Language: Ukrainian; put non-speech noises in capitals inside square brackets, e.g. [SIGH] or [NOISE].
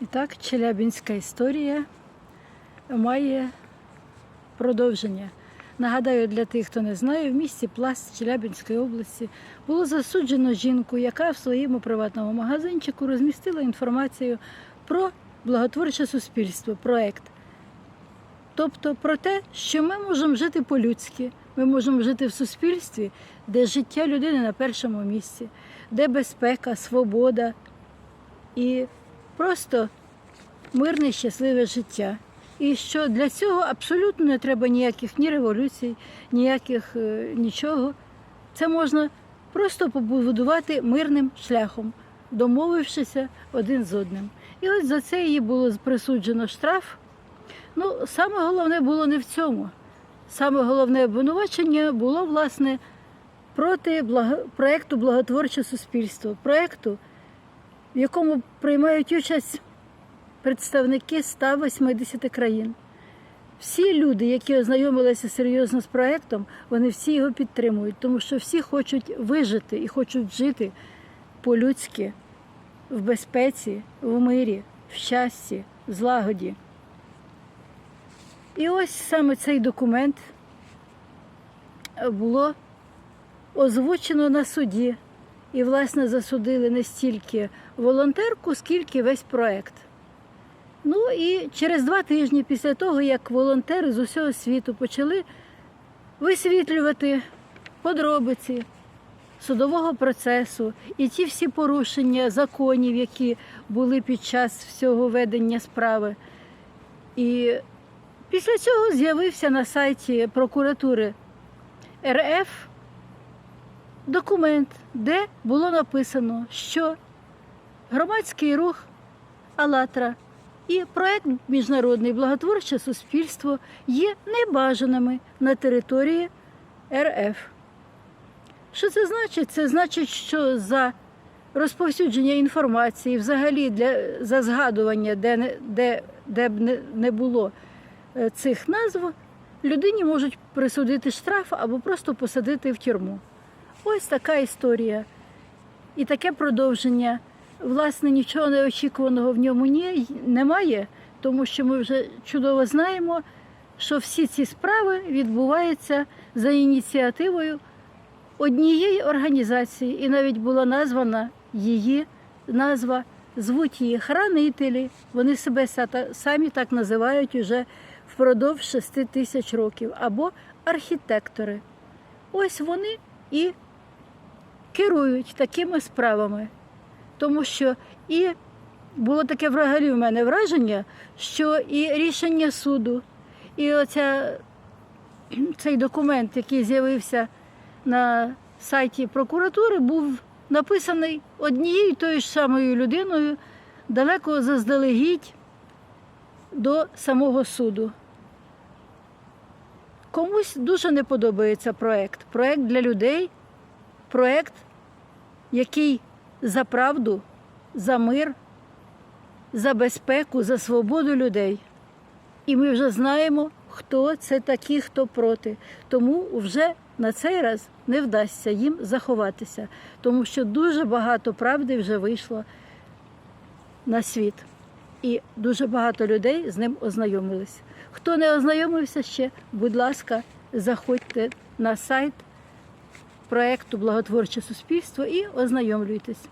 І так, Челябинська історія має продовження. Нагадаю, для тих, хто не знає, в місті Пласт Челябинської області було засуджено жінку, яка в своєму приватному магазинчику розмістила інформацію про благотворче суспільство, проект. Тобто про те, що ми можемо жити по-людськи, ми можемо жити в суспільстві, де життя людини на першому місці, де безпека, свобода і просто мирне, щасливе життя. І що для цього абсолютно не треба ніяких ні революцій, ніяких е, нічого. Це можна просто побудувати мирним шляхом, домовившися один з одним. І от за це їй було присуджено штраф. Ну, саме головне було не в цьому. Саме головне обвинувачення було, власне, проти благо... проєкту Благотворче суспільство, проєкту, в якому приймають участь представники 180 країн. Всі люди, які ознайомилися серйозно з проєктом, вони всі його підтримують, тому що всі хочуть вижити і хочуть жити по-людськи, в безпеці, в мирі, в щасті, в злагоді. І ось саме цей документ було озвучено на суді. І, власне, засудили не стільки волонтерку, скільки весь проект. Ну і через два тижні після того, як волонтери з усього світу почали висвітлювати подробиці судового процесу і ті всі порушення законів, які були під час всього ведення справи. І після цього з'явився на сайті прокуратури РФ документ, де було написано, що громадський рух «АЛЛАТРА» і проект Міжнародне благотворче суспільство є небажаними на території РФ. Що це значить? Це значить, що за розповсюдження інформації, взагалі для, за згадування, де, де, де б не, було е, цих назв, людині можуть присудити штраф або просто посадити в тюрму. Ось така історія. І таке продовження. Власне, нічого неочікуваного в ньому ні, немає, тому що ми вже чудово знаємо, що всі ці справи відбуваються за ініціативою однієї організації, і навіть була названа її назва, звуть її хранителі. Вони себе самі так називають уже впродовж шести тисяч років, або архітектори. Ось вони і керують такими справами. Тому що і було таке взагалі в мене враження, що і рішення суду, і оця, [CLEARS THROAT] цей документ, який з'явився на сайті прокуратури, був написаний однією тою ж самою людиною далеко заздалегідь до самого суду. Комусь дуже не подобається проект. Проект для людей, проект, який за правду, за мир, за безпеку, за свободу людей. І ми вже знаємо, хто це такі, хто проти. Тому вже на цей раз не вдасться їм заховатися, тому що дуже багато правди вже вийшло на світ. І дуже багато людей з ним ознайомились. Хто не ознайомився ще, будь ласка, заходьте на сайт проекту Благотворче суспільство і ознайомлюйтесь.